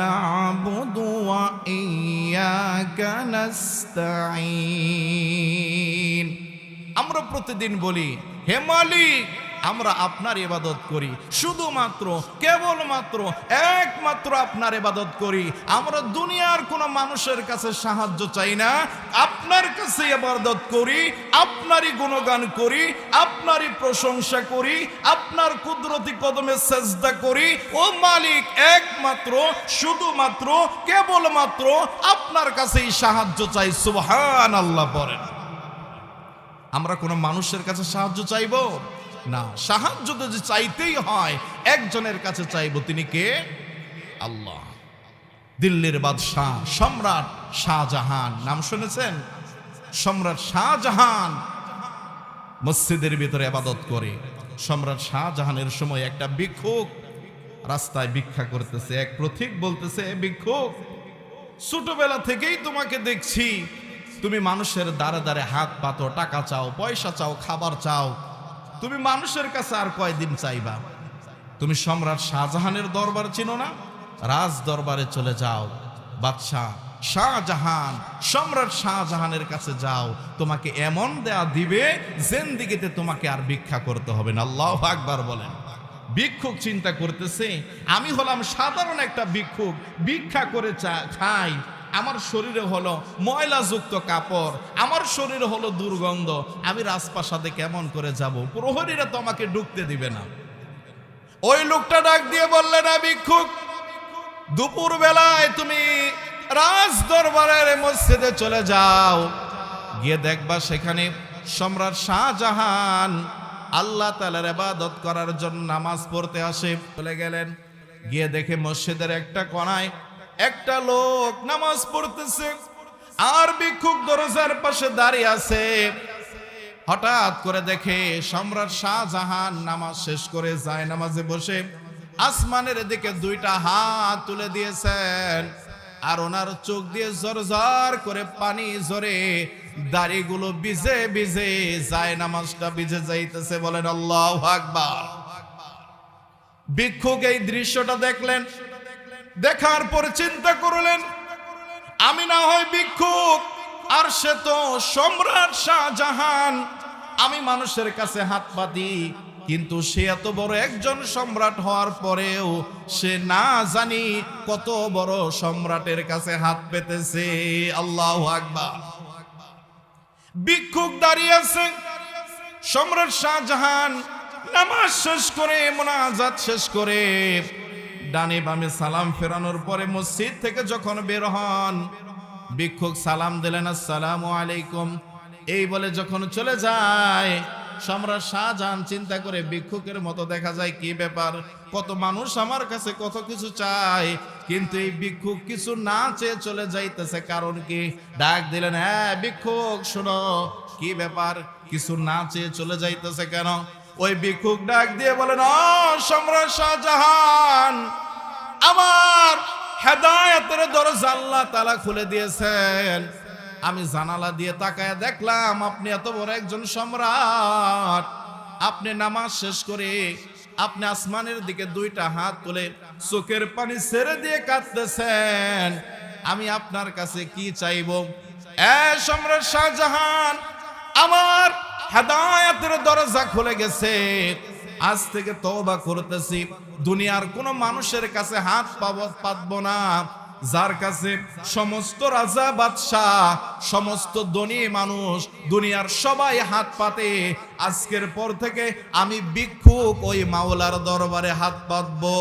না'বুদু ওয়া ইয়াকা নাস্তাঈন আমরা প্রতিদিন বলি হে মালিক আমরা আপনার ইবাদত করি। শুধুমাত্র, কেবলমাত্র, একমাত্র আপনার ইবাদত করি। আমরা দুনিয়ার কোনো মানুষের কাছে সাহায্য চাই না। আপনার কাছে এবাদত করি, আপনারই গুণগান করি, আপনারই প্রশংসা করি, আপনার কুদরতি কদমে সেজদা করি। ও মালিক, একমাত্র, শুধুমাত্র, কেবলমাত্র আপনার কাছেই সাহায্য চাই। সুবহান আল্লাহ বলেন। আমরা কোনো মানুষের কাছে সাহায্য চাইব? না। সাহায্য যদি চাইতেই হয়, একজনের কাছে চাইব তিনি কে? আল্লাহ। দিল্লির বাদশাহ সম্রাট শাহজাহান। নাম শুনেছেন? সম্রাট শাহজাহান মসজিদের ভিতরে আবাদত করে। সম্রাট শাহজাহানের সময় একটা ভিক্ষুক রাস্তায় ভিক্ষা করতেছে। এক প্রতীক বলতেছে, "এ ভিক্ষুক, ছোটবেলা থেকেই তোমাকে দেখছি। তুমি মানুষের দ্বারে দ্বারে হাত পাতো, টাকা চাও, পয়সা চাও, খাবার চাও তুমি মানুষের কাছে আর কয়দিন চাইবা? তুমি সম্রাট শাহজাহানের দরবার চিনো না? রাজ দরবারে চলে যাও। বাদশাহ শাহজাহান, সম্রাট শাহজাহানের কাছে যাও। তোমাকে এমন দেয়া দিবে জেন্দিগিতে তোমাকে আর ভিক্ষা করতে হবে না। আল্লাহ আকবার বলেন। ভিক্ষুক চিন্তা করতেছে, আমি হলাম সাধারণ একটা ভিক্ষুক, ভিক্ষা করে খাই। আমার শরীরে হলো ময়লাযুক্ত কাপড়, আমার শরীরে হলো দুর্গন্ধ, আমি রাজপ্রাসাদে কেমন করে যাব? প্রহরীরা তো আমাকে ঢুকতে দিবে না। ওই লোকটা ডাক দিয়ে বললে, না ভিক্ষুক দুপুর বেলায় তুমি রাজ দরবারের মসজিদে চলে যাও। গিয়ে দেখবা সেখানে সম্রাট শাহজাহান আল্লাহ তালার ইবাদত করার জন্য নামাজ পড়তে আসে। চলে গেলেন। গিয়ে দেখে মসজিদের একটা কোনায় একটা লোক নামাজ পড়তেছে আর ভিক্ষুক দরজার পাশে দাঁড়িয়ে আছে। হঠাৎ করে দেখে সম্রাট শাহজাহান নামাজ শেষ করে যায় নামাজে বসে। আসমানের দিকে দুইটা হাত তুলে দিয়েছেন আর ওনার চোখ দিয়ে জর জর করে পানি ঝরে দাড়িগুলো ভিজে ভিজে যায়, নামাজটা ভিজে যাইতেছে বলেন আল্লাহ আকবার। ভিক্ষুক এই দৃশ্যটা দেখলেন দেখার পরে চিন্তা করলেন, আমি না হয় ভিক্ষুক, আর সে তো সম্রাট শাহজাহান। আমি মানুষের কাছে হাত পাতি কিন্তু সে এত বড় একজন সম্রাট হওয়ার পরেও সে না জানি কত বড় সম্রাটের কাছে হাত পেতেছে। আল্লাহ আকবার। ভিক্ষুক দাঁড়িয়ে আছে, সম্রাট শাহজাহান, নামাজ শেষ করে, মোনাজাত শেষ করে ডানে বামে সালাম ফেরানোর পরে মসজিদ থেকে যখন বের হন, ভিক্ষুক সালাম দিলেন, আসসালামু আলাইকুম। এই বলে যখন চলে যায়, সম্রাট শাহজাহান চিন্তা করে ভিক্ষুকের মতো দেখা যায়, কি ব্যাপার? কত মানুষ আমার কাছে কত কিছু চায়। কিন্তু এই ভিক্ষুক কিছু না চেয়ে চলে যাইতেছে, কারণ কি? ডাক দিলেন হ্যাঁ ভিক্ষুক, শোনো, কি ব্যাপার? কিছু না চেয়ে চলে যাইতেছে কেন? ওই ভিক্ষুক ডাক দিয়ে বলেন ও সম্রাট শাহজাহান, আমার হেদায়তের দরজা আল্লাহ তালা খুলে দিয়েছেন। আমি জানালা দিয়ে তাকায় দেখলাম, আপনি এত বড় একজন সম্রাট। আপনি নামাজ শেষ করে আপনি আসমানের দিকে দুইটা হাত তুলে চোখের পানি ছেড়ে দিয়ে কাঁদতেছেন। আমি আপনার কাছে কি চাইব? এ সম্রাট শাহজাহান, আমার হেদায়তের দরজা খুলে গেছে। আজ থেকে তওবা করতেছি। দুনিয়ার কোনো মানুষের কাছে হাত পাব পাতবো না। যার কাছে সমস্ত রাজা বাদশাহ, সমস্ত ধনী মানুষ দুনিয়ার সবাই হাত পাতে, আজকের পর থেকে আমি ভিক্ষুক ওই মাওলার দরবারে হাত পাতবো।